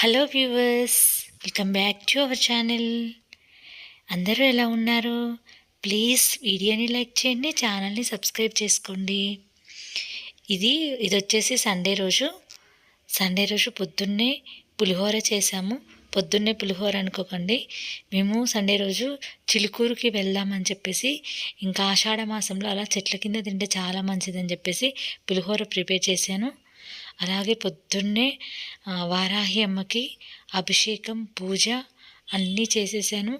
Hello viewers welcome back to our channel. అందరూ ఎలా ఉన్నారు? ప్లీజ్ వీడియోని లైక్ చేయండి ఛానల్ని సబ్స్క్రైబ్ చేసుకోండి. ఇది ఇది వచ్చేసి సండే రోజు. సండే రోజు పొద్దున్నే పులిహోర చేసాము పొద్దున్నే పులిహోర అనుకోకండి. మేము సండే రోజు చిలుకూరుకి వెళ్దామని చెప్పేసి ఇంకా ఆషాఢ మాసంలో అలా చెట్ల కింద తింటే చాలా మంచిదని చెప్పేసి పులిహోర ప్రిపేర్ చేశాను. అలాగే పొద్దున్నే వారాహి అమ్మకి అభిషేకం పూజ అన్నీ చేసేసాను.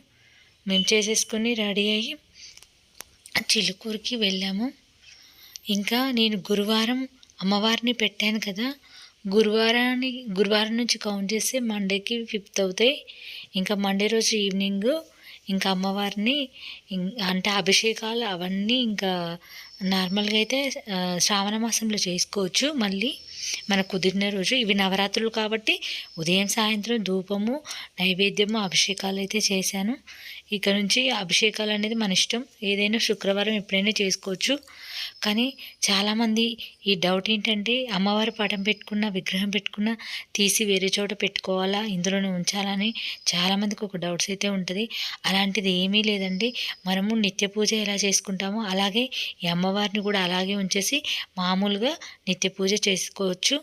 మేము చేసేసుకొని రెడీ అయ్యి చిలుకూరుకి వెళ్ళాము. ఇంకా నేను గురువారం అమ్మవారిని పెట్టాను కదా గురువారాన్ని గురువారం నుంచి కౌంట్ చేస్తే మండేకి ఫిఫ్త్ అవుతాయి. ఇంకా మండే రోజు ఈవినింగ్ ఇంకా అమ్మవారిని ఇం- అంటే అభిషేకాలు అవన్నీ ఇంకా నార్మల్గా అయితే శ్రావణ మాసంలో చేసుకోవచ్చు. మళ్ళీ మన కుదిరిన రోజు ఇవి నవరాత్రులు కాబట్టి ఉదయం సాయంత్రం ధూపము నైవేద్యము అభిషేకాలు అయితే చేశాను. ఇక నుంచి అభిషేకాలు అనేది మన ఇష్టం. ఏదైనా శుక్రవారం ఎప్పుడైనా చేసుకోవచ్చు. కానీ చాలామంది ఈ డౌట్ ఏంటంటే అమ్మవారి పటం పెట్టుకున్న విగ్రహం పెట్టుకున్న తీసి వేరే చోట పెట్టుకోవాలా? ఇందులోనే ఉంచాలని చాలామందికి ఒక డౌట్స్ అయితే ఉంటుంది. అలాంటిది ఏమీ లేదండి. మనము నిత్య పూజ ఎలా చేసుకుంటామో అలాగే ఈ అమ్మవారిని కూడా అలాగే ఉంచేసి మామూలుగా నిత్య పూజ చేసుకోవచ్చు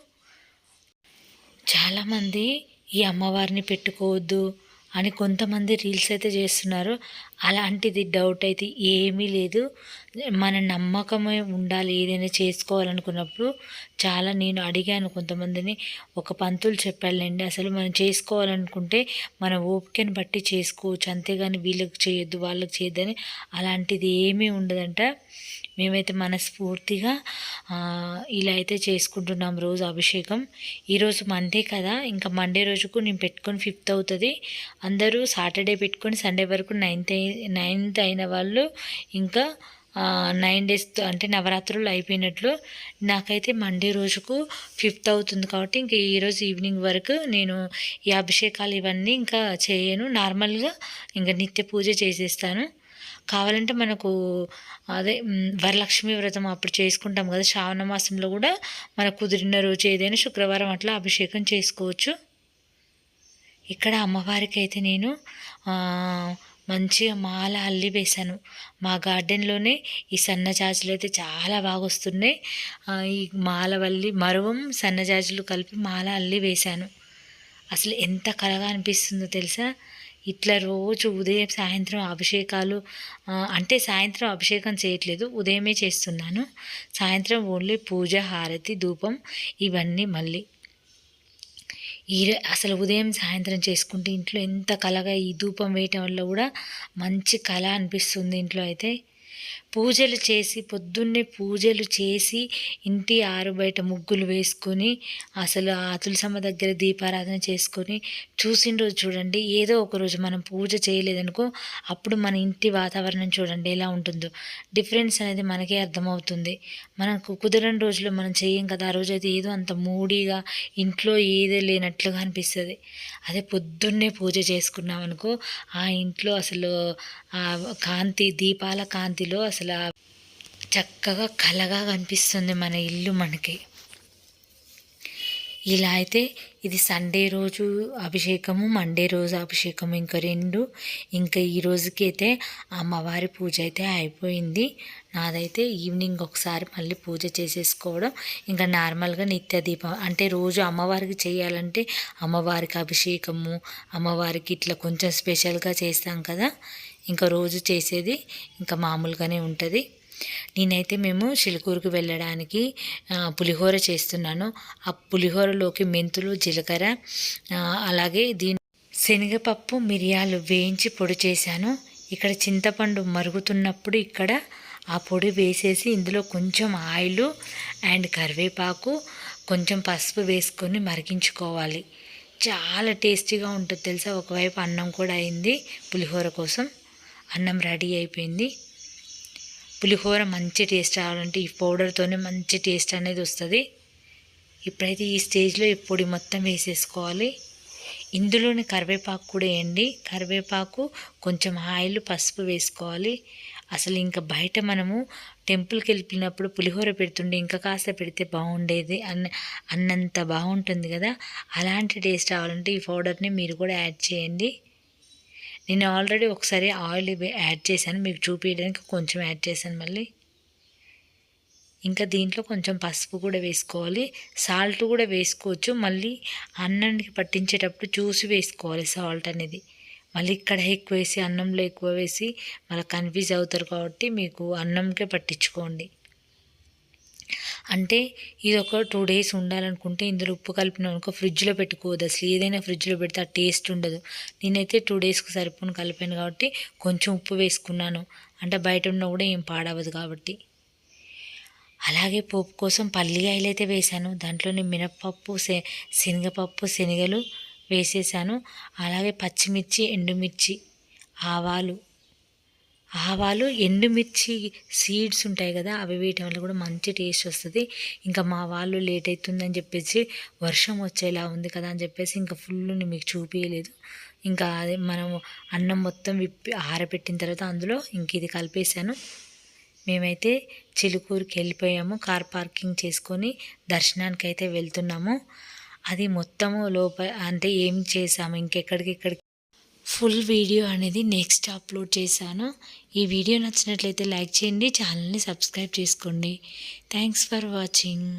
చాలామంది ఈ అమ్మవారిని పెట్టుకోవద్దు అని కొంతమంది రీల్స్ అయితే చేస్తున్నారు. అలాంటిది డౌట్ అయితే ఏమీ లేదు. మన నమ్మకమే ఉండాలి ఏదైనా చేసుకోవాలనుకున్నప్పుడు. చాలా నేను అడిగాను కొంతమందిని ఒక పంతులు చెప్పాలండి అసలు మనం చేసుకోవాలనుకుంటే మన ఓపికని బట్టి చేసుకోవచ్చు అంతేగాని వీళ్ళకి చేయొద్దు వాళ్ళకి చేయొద్దని అలాంటిది ఏమీ ఉండదంట. మేమైతే మనస్ఫూర్తిగా ఇలా అయితే చేసుకుంటున్నాం రోజు అభిషేకం. ఈరోజు మండే కదా ఇంకా మండే రోజుకు నేను పెట్టుకొని ఫిఫ్త్ అవుతుంది. అందరూ సాటర్డే పెట్టుకొని సండే వరకు నైన్త్ నైన్త్ అయిన వాళ్ళు ఇంకా నైన్ డేస్ అంటే నవరాత్రులు అయిపోయినట్లు నాకైతే మండే రోజుకు ఫిఫ్త్ అవుతుంది కాబట్టి ఇంక ఈరోజు ఈవినింగ్ వరకు నేను ఈ అభిషేకాలు ఇవన్నీ ఇంకా చేయను. నార్మల్గా ఇంకా నిత్య పూజ చేసేస్తాను. కావాలంటే మనకు అదే వరలక్ష్మి వ్రతం అప్పుడు చేసుకుంటాం కదా. శ్రావణ మాసంలో కూడా మన కుదిరిన రోజు ఏదైనా శుక్రవారం అట్లా అభిషేకం చేసుకోవచ్చు. ఇక్కడ అమ్మవారికి అయితే నేను మంచిగా మాల అల్లి వేశాను. మా గార్డెన్లోనే ఈ సన్నజాజులు అయితే చాలా బాగా వస్తున్నాయి. ఈ మాల వల్లి మరువం సన్నజాజులు కలిపి మాల అల్లి వేశాను. అసలు ఎంత కలగా అనిపిస్తుందో తెలుసా? ఇట్లా రోజు ఉదయం సాయంత్రం అభిషేకాలు అంటే సాయంత్రం అభిషేకం చేయట్లేదు ఉదయమే చేస్తున్నాను. సాయంత్రం ఓన్లీ పూజ హారతి ధూపం ఇవన్నీ మళ్ళీ. ఈ అసలు ఉదయం సాయంత్రం చేసుకుంటే ఇంట్లో ఎంత కలగా ఈ ధూపం వేయటం వల్ల కూడా మంచి కళ అనిపిస్తుంది ఇంట్లో అయితే. పూజలు చేసి పొద్దున్నే పూజలు చేసి ఇంటి ఆరు బయట ముగ్గులు వేసుకొని అసలు ఆ తులసమ్మ దగ్గర దీపారాధన చేసుకొని చూసిన రోజు చూడండి. ఏదో ఒక రోజు మనం పూజ చేయలేదనుకో అప్పుడు మన ఇంటి వాతావరణం చూడండి ఎలా ఉంటుందో. డిఫరెన్స్ అనేది మనకే అర్థమవుతుంది. మనకు కుదరని రోజులో మనం చేయం కదా. ఆ రోజు అయితే ఏదో అంత మూడీగా ఇంట్లో ఏదో లేనట్లుగా అనిపిస్తుంది. అదే పొద్దున్నే పూజ చేసుకున్నామనుకో ఆ ఇంట్లో అసలు ఆ కాంతి దీపాల కాంతిలో అసలు ఆ చక్కగా కలగా కనిపిస్తుంది మన ఇల్లు మనకి. ఇలా అయితే ఇది సండే రోజు అభిషేకము మండే రోజు అభిషేకము ఇంకా రెండు. ఇంకా ఈ రోజుకి అయితే అమ్మవారి పూజ అయితే అయిపోయింది. నాదైతే ఈవినింగ్ ఒకసారి మళ్ళీ పూజ చేసేసుకోవడం ఇంకా నార్మల్గా నిత్య దీపం. అంటే రోజు అమ్మవారికి చేయాలంటే అమ్మవారికి అభిషేకము అమ్మవారికి ఇట్లా కొంచెం స్పెషల్గా చేస్తాం కదా. ఇంకా రోజు చేసేది ఇంకా మామూలుగానే ఉంటుంది. నేనైతే మేము చిలుకూరుకు వెళ్ళడానికి పులిహోర చేస్తున్నాను. ఆ పులిహోరలోకి మెంతులు జీలకర్ర అలాగే దీని శనగపప్పు మిరియాలు వేయించి పొడి చేశాను. ఇక్కడ చింతపండు మరుగుతున్నప్పుడు ఇక్కడ ఆ పొడి వేసేసి ఇందులో కొంచెం ఆయిల్ అండ్ కరివేపాకు కొంచెం పసుపు వేసుకొని మరిగించుకోవాలి. చాలా టేస్టీగా ఉంటుంది తెలుసా? ఒకవైపు అన్నం కూడా అయింది పులిహోర కోసం. అన్నం రెడీ అయిపోయింది. పులిహోర మంచి టేస్ట్ రావాలంటే ఈ పౌడర్తోనే మంచి టేస్ట్ అనేది వస్తుంది. ఇప్పుడైతే ఈ స్టేజ్లో ఈ పొడి మొత్తం వేసేసుకోవాలి. ఇందులోనే కరివేపాకు కూడా వేయండి. కరివేపాకు కొంచెం ఆయిల్ పసుపు వేసుకోవాలి. అసలు ఇంకా బయట మనము టెంపుల్కి వెళ్ళినప్పుడు పులిహోర పెడుతుండే ఇంకా కాస్త పెడితే బాగుండేది అన్న అన్నంత బాగుంటుంది కదా. అలాంటి టేస్ట్ రావాలంటే ఈ పౌడర్ని మీరు కూడా యాడ్ చేయండి. నేను ఆల్రెడీ ఒకసారి ఆయిల్ యాడ్ చేశాను. మీకు చూపించడానికి కొంచెం యాడ్ చేశాను మళ్ళీ. ఇంకా దీంట్లో కొంచెం పసుపు కూడా వేసుకోవాలి. సాల్ట్ కూడా వేసుకోవచ్చు. మళ్ళీ అన్నానికి పట్టించేటప్పుడు చూసి వేసుకోవాలి సాల్ట్ అనేది. మళ్ళీ ఇక్కడ ఎక్కువ వేసి అన్నంలో ఎక్కువ వేసి మళ్ళీ కన్ఫ్యూజ్ అవుతారు కాబట్టి మీకు అన్నంకే పట్టించుకోండి. అంటే ఇది ఒక టూ డేస్ ఉండాలనుకుంటే ఇందులో ఉప్పు కలిపిన అనుకో ఫ్రిడ్జ్లో పెట్టుకోవద్దు. అసలు ఏదైనా ఫ్రిడ్జ్లో పెడితే ఆ టేస్ట్ ఉండదు. నేనైతే టూ డేస్కి సరిపోను కలిపాను కాబట్టి కొంచెం ఉప్పు వేసుకున్నాను. అంటే బయట ఉన్నా కూడా ఏం పాడవదు కాబట్టి. అలాగే పోపు కోసం పల్లికాయలు అయితే వేశాను దాంట్లోనే మినప్పప్పు శె శనగపప్పు శనగలు వేసేసాను. అలాగే పచ్చిమిర్చి ఎండుమిర్చి ఆవాలు ఆవాలు ఎండుమిర్చి సీడ్స్ ఉంటాయి కదా అవి వేయటం వల్ల కూడా మంచి టేస్ట్ వస్తుంది. ఇంకా మా వాళ్ళు లేట్ అవుతుందని చెప్పేసి వర్షం వచ్చేలా ఉంది కదా అని చెప్పేసి ఇంకా ఫుల్ మీకు చూపించలేదు ఇంకా అదే మనం అన్నం మొత్తం విప్పి ఆరబెట్టిన తర్వాత అందులో ఇంక ఇది కలిపేశాను. మేమైతే చిలుకూరుకి వెళ్ళిపోయాము కార్ పార్కింగ్ చేసుకొని దర్శనానికి అయితే వెళ్తున్నాము. అది మొత్తము లోపల అంటే ఏం చేసాము ఇంకెక్కడికి ఇక్కడికి ఫుల్ వీడియో అనేది నెక్స్ట్ అప్లోడ్ చేశాను. ఈ వీడియో నచ్చినట్లయితే లైక్ చేయండి ఛానల్ని సబ్స్క్రైబ్ చేసుకోండి. Thanks for watching